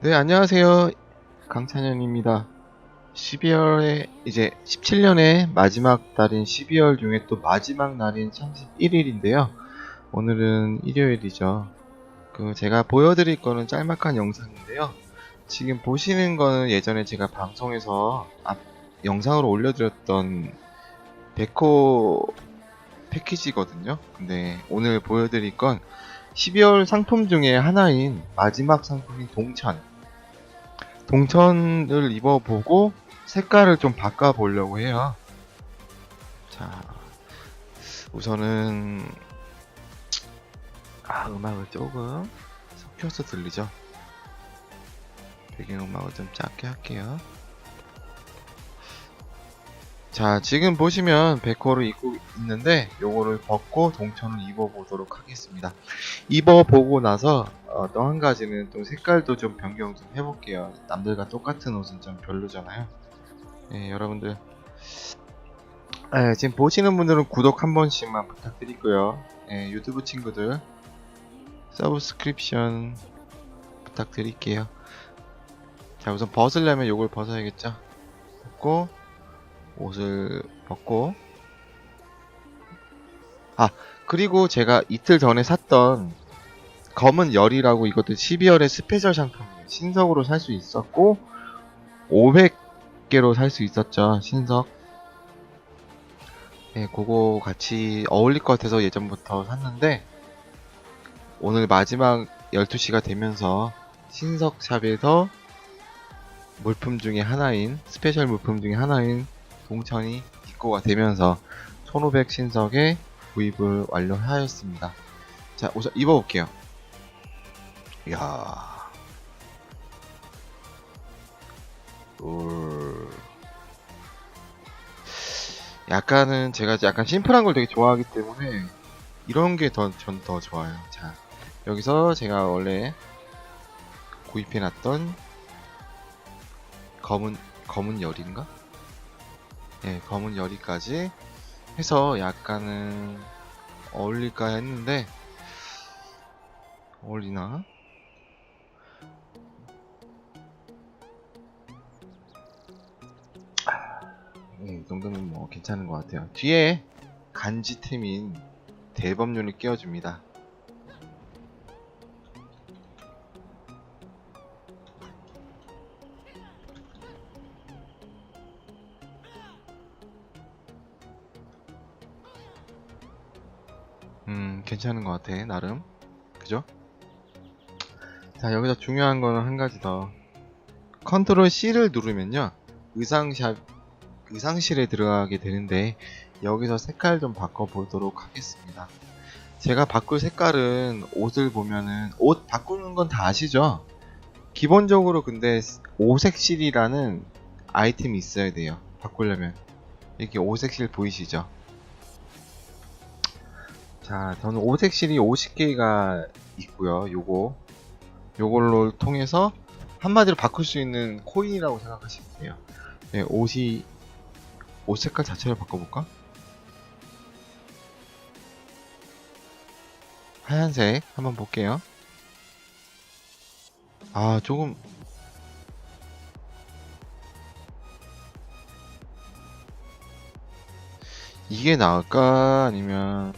네, 안녕하세요. 강찬현입니다. 12월에, 이제 17년의 마지막 달인 12월 중에 또 마지막 날인 31일인데요. 오늘은 일요일이죠. 그, 제가 보여드릴 거는 짤막한 영상인데요. 지금 보시는 거는 예전에 제가 방송에서 앞, 영상으로 올려드렸던 백호 패키지거든요. 근데 오늘 보여드릴 건 12월 상품 중에 하나인 마지막 상품인 동천. 동천을 입어보고 색깔을 좀 바꿔보려고 해요. 자, 우선은, 아, 음악을 조금 섞여서 들리죠? 배경음악을 좀 작게 할게요. 자, 지금 보시면 백호를 입고 있는데, 요거를 벗고 동천을 입어보도록 하겠습니다. 입어보고 나서 어, 또 한 가지는 또 색깔도 좀 변경 좀 해볼게요. 남들과 똑같은 옷은 좀 별로잖아요. 예, 여러분들 예, 지금 보시는 분들은 구독 한 번씩만 부탁드리고요. 예, 유튜브 친구들 서브스크립션 부탁드릴게요. 자, 우선 벗으려면 요걸 벗어야겠죠. 벗고 옷을 벗고 아 그리고 제가 이틀 전에 샀던 검은 열이라고 이것도 12월에 스페셜 상품이에요. 신석으로 살 수 있었고 500개로 살 수 있었죠. 신석. 네, 그거 같이 어울릴 것 같아서 예전부터 샀는데 오늘 마지막 12시가 되면서 신석샵에서 물품 중에 하나인 스페셜 물품 중에 하나인 동천이 입고가 되면서 1500 신석에 구입을 완료하였습니다. 자, 우선 입어볼게요. 이야. 울. 약간은 제가 약간 심플한 걸 되게 좋아하기 때문에 이런 게 더 전더 좋아요. 자, 여기서 제가 원래 구입해놨던 검은 검은 열인가? 예, 검은 열이까지 해서 약간은 어울릴까 했는데 어울리나? 네, 이 정도면 뭐 괜찮은 것 같아요. 뒤에 간지템인 대범륜을 끼워줍니다. 괜찮은 것 같아, 나름. 그죠? 자, 여기서 중요한 거는 한 가지 더. 컨트롤 C를 누르면요. 의상샵, 의상실에 들어가게 되는데, 여기서 색깔 좀 바꿔보도록 하겠습니다. 제가 바꿀 색깔은 옷을 보면은, 옷 바꾸는 건 다 아시죠? 기본적으로 근데 오색실이라는 아이템이 있어야 돼요. 바꾸려면. 이렇게 오색실 보이시죠? 자, 저는 오색 실이 50개가 있고요. 요거. 요걸로 통해서 한마디로 바꿀 수 있는 코인이라고 생각하시면 돼요. 네, 옷이 옷 색깔 자체를 바꿔볼까? 하얀색 한번 볼게요. 아, 조금 이게 나을까? 아니면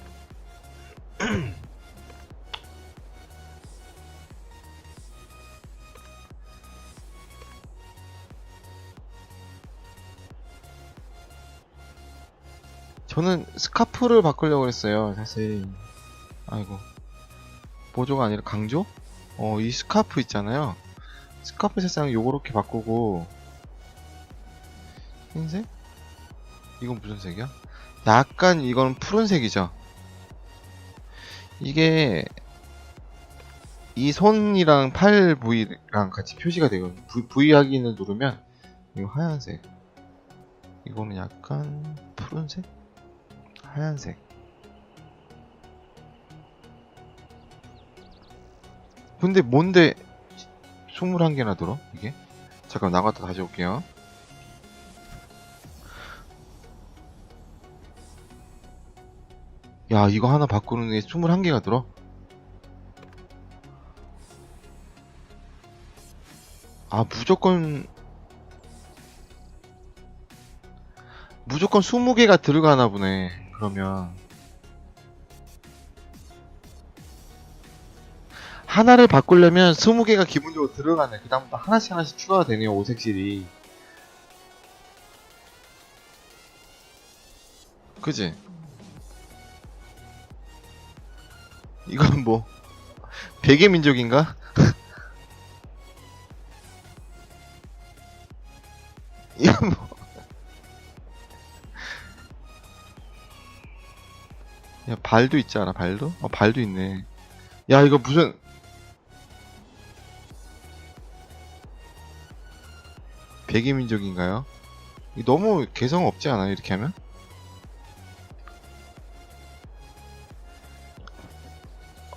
저는 스카프를 바꾸려고 했어요, 사실. 아이고. 보조가 아니라 강조? 어, 이 스카프 있잖아요. 스카프 색상 요렇게 바꾸고. 흰색? 이건 무슨 색이야? 약간 이건 푸른색이죠. 이게 이 손이랑 팔 부위랑 같이 표시가 되거든요. 부, 부위 확인을 누르면 이거 하얀색. 이거는 약간 푸른색? 하얀색. 근데 뭔데 21개나 들어? 이게? 잠깐 나갔다 다시 올게요. 야, 이거 하나 바꾸는 게 21개가 들어? 아 무조건 무조건 20개가 들어가나 보네 그러면 하나를 바꾸려면 20개가 기본적으로 들어가네 그 다음부터 하나씩 하나씩 추가가 되네요 오색실이 그지? 이건 뭐 베개 민족인가? 이건 뭐 야, 발도 있지 않아, 발도? 어, 발도 있네. 야, 이거 무슨. 백이민족인가요? 이거 너무 개성 없지 않아요, 이렇게 하면?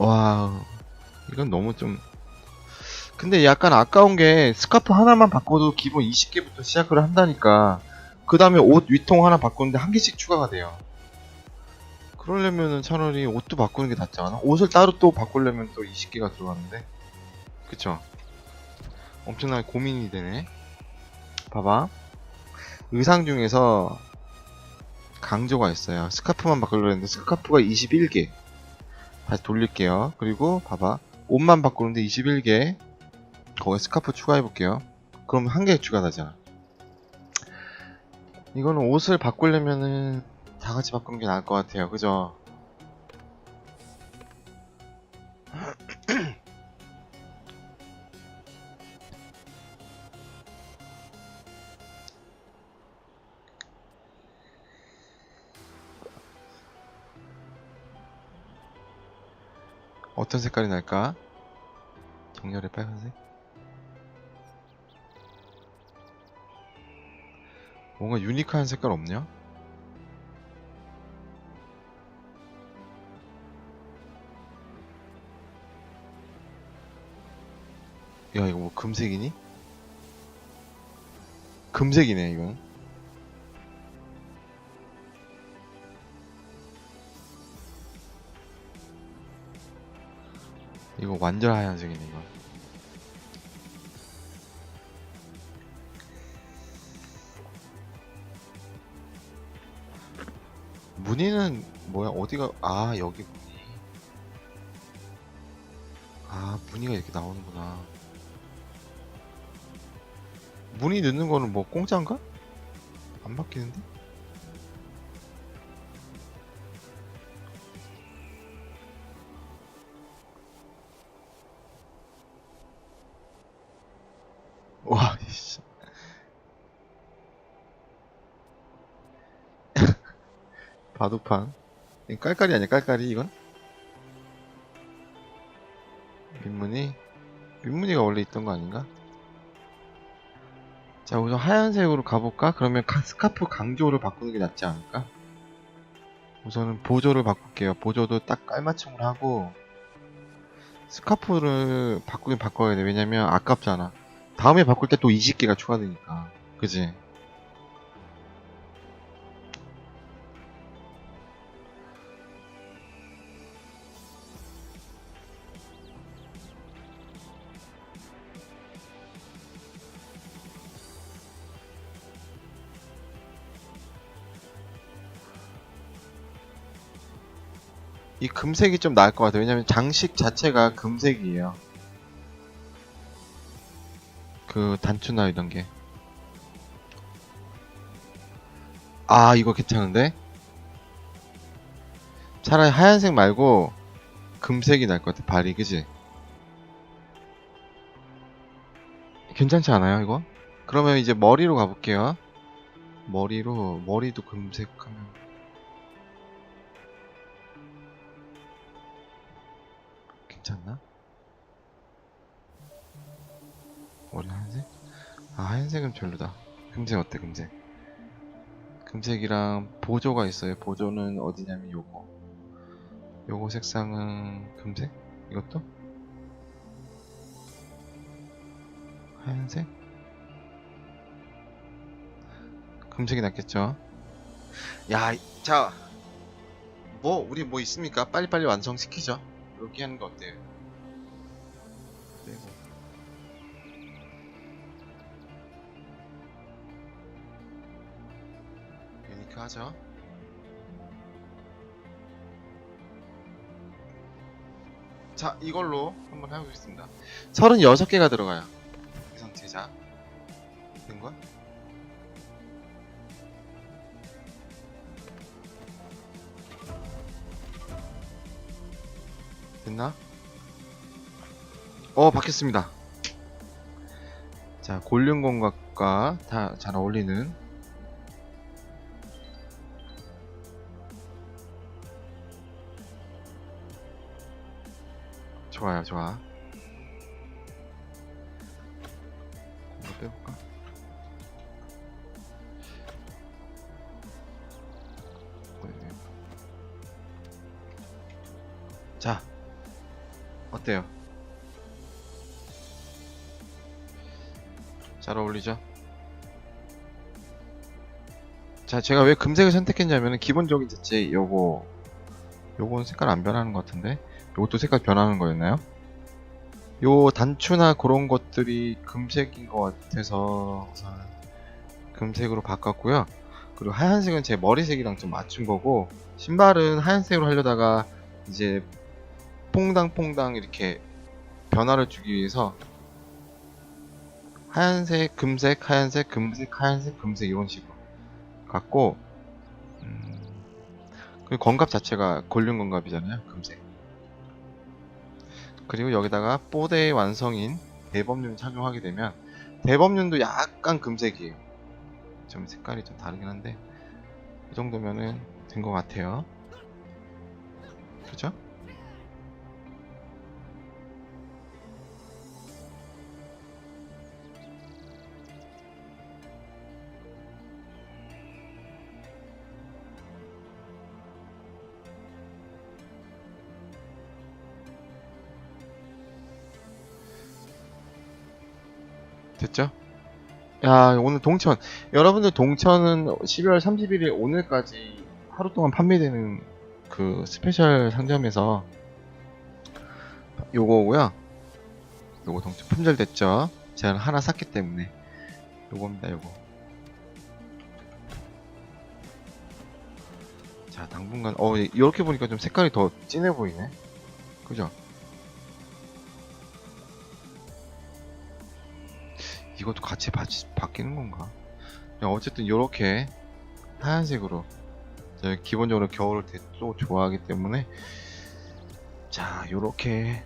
와우. 이건 너무 좀. 근데 약간 아까운 게 스카프 하나만 바꿔도 기본 20개부터 시작을 한다니까. 그 다음에 옷 위통 하나 바꾸는데 한 개씩 추가가 돼요. 그러려면은 차라리 옷도 바꾸는 게 낫지 않아? 옷을 따로 또 바꾸려면 또 20개가 들어가는데. 그쵸? 엄청나게 고민이 되네. 봐봐. 의상 중에서 강조가 있어요. 스카프만 바꾸려고 했는데 스카프가 21개. 다시 돌릴게요. 그리고 봐봐. 옷만 바꾸는데 21개. 거기에 스카프 추가해볼게요. 그럼 한 개 추가되잖아. 이거는 옷을 바꾸려면은 다 같이 바꾸는 게 나을 것 같아요. 그죠? 어떤 색깔이 날까? 정렬의 빨간색? 뭔가 유니크한 색깔 없냐? 야 이거 뭐 금색이니? 금색이네 이건 이거 완전 하얀색이네 이거 무늬는 뭐야 어디가 아 여기 무늬 아 무늬가 이렇게 나오는구나 무늬 넣는 거는 뭐 공짜인가? 안 바뀌는데? 바둑판. 깔깔이 아니야, 깔깔이, 이건? 민무늬? 민무늬가 원래 있던 거 아닌가? 자, 우선 하얀색으로 가볼까? 그러면 카- 스카프 강조를 바꾸는 게 낫지 않을까? 우선은 보조를 바꿀게요. 보조도 딱 깔맞춤을 하고, 스카프를 바꾸긴 바꿔야 돼. 왜냐면 아깝잖아. 다음에 바꿀 때 또 20개가 추가되니까. 그지? 이 금색이 좀 나을 것 같아요. 왜냐면 장식 자체가 금색이에요. 그 단추나 이런 게. 아, 이거 괜찮은데? 차라리 하얀색 말고 금색이 날 것 같아. 발이, 그지? 괜찮지 않아요, 이거? 그러면 이제 머리로 가볼게요. 머리로, 머리도 금색 하면. 괜찮나? 머리 하얀색? 아 하얀색은 별로다 금색 어때 금색 금색이랑 보조가 있어요 보조는 어디냐면 요거 요거 색상은 금색? 이것도? 하얀색? 금색이 낫겠죠 야, 자, 뭐 우리 뭐 있습니까? 빨리빨리 완성시키죠 이렇게 하는 거 어때요? 네, 뭐. 빼고 유니크 하죠? 자 이걸로 한번 해보겠습니다 36개가 들어가요 이 상태 자된 거야? 됐나? 어, 바뀌었습니다. 자, 골륜공각과 다 잘 어울리는 좋아요, 좋아. 이거 빼볼까? 네. 자, 어때요? 잘 어울리죠? 자, 제가 왜 금색을 선택했냐면은 기본적인 자체 요거 요건 색깔 안 변하는 것 같은데 요것도 색깔 변하는 거였나요? 요 단추나 그런 것들이 금색인 것 같아서 우선 금색으로 바꿨고요. 그리고 하얀색은 제 머리색이랑 좀 맞춘 거고 신발은 하얀색으로 하려다가 이제 퐁당퐁당 이렇게 변화를 주기 위해서 하얀색, 금색, 하얀색, 금색, 하얀색, 금색 이런 식으로 갖고 음, 그 건갑 자체가 골륜 건갑이잖아요, 금색. 그리고 여기다가 뽀대의 완성인 대범륜 착용하게 되면 대범륜도 약간 금색이에요. 좀 색깔이 좀 다르긴 한데 이 정도면은 된 것 같아요. 그죠? 됐죠? 야, 오늘 동천. 여러분들 동천은 12월 31일 오늘까지 하루 동안 판매되는 그 스페셜 상점에서 요거고요. 요거 동천 품절됐죠? 제가 하나 샀기 때문에 요겁니다, 요거. 자, 당분간 어, 이렇게 보니까 좀 색깔이 더 진해 보이네. 그죠? 이것도 같이 바, 바뀌는 건가? 야, 어쨌든 이렇게 하얀색으로 제가 기본적으로 겨울을 또 좋아하기 때문에 자 요렇게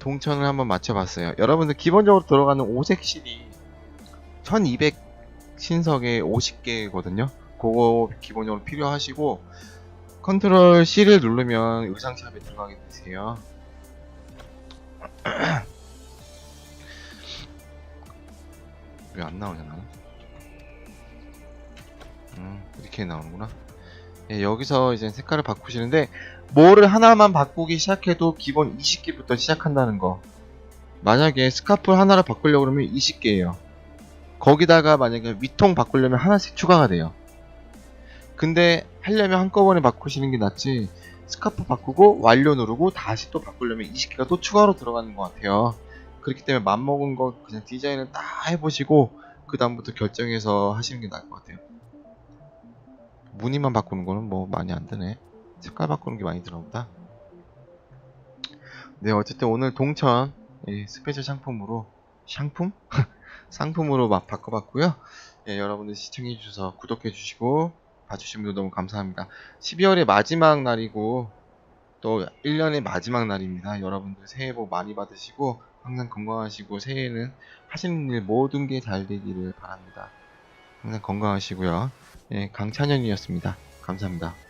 동천을 한번 맞춰봤어요. 여러분들 기본적으로 들어가는 오색 실이 1200 신석에 50개거든요. 그거 기본적으로 필요하시고 컨트롤 C를 누르면 의상샵에 들어가게 되세요 왜 안 나오냐? 음 이렇게 나오는구나. 예, 여기서 이제 색깔을 바꾸시는데 뭐를 하나만 바꾸기 시작해도 기본 20개부터 시작한다는 거. 만약에 스카프 하나를 바꾸려고 그러면 20개예요. 거기다가 만약에 위통 바꾸려면 하나씩 추가가 돼요. 근데 하려면 한꺼번에 바꾸시는 게 낫지 스카프 바꾸고 완료 누르고 다시 또 바꾸려면 20개가 또 추가로 들어가는 것 같아요 그렇기 때문에 맘먹은 거 그냥 디자인을 다 해보시고 그 다음부터 결정해서 하시는 게 나을 것 같아요. 무늬만 바꾸는 거는 뭐 많이 안 드네. 색깔 바꾸는 게 많이 들어온다. 네, 어쨌든 오늘 동천 이 스페셜 상품으로 상품? 상품으로 막 바꿔봤고요. 예, 여러분들 시청해주셔서 구독해주시고 봐주신 분들 너무 감사합니다. 12월의 마지막 날이고 또 1년의 마지막 날입니다. 여러분들 새해 복 많이 받으시고 항상 건강하시고 새해에는 하시는 일 모든 게 잘 되기를 바랍니다. 항상 건강하시고요. 예, 강찬현이었습니다. 감사합니다.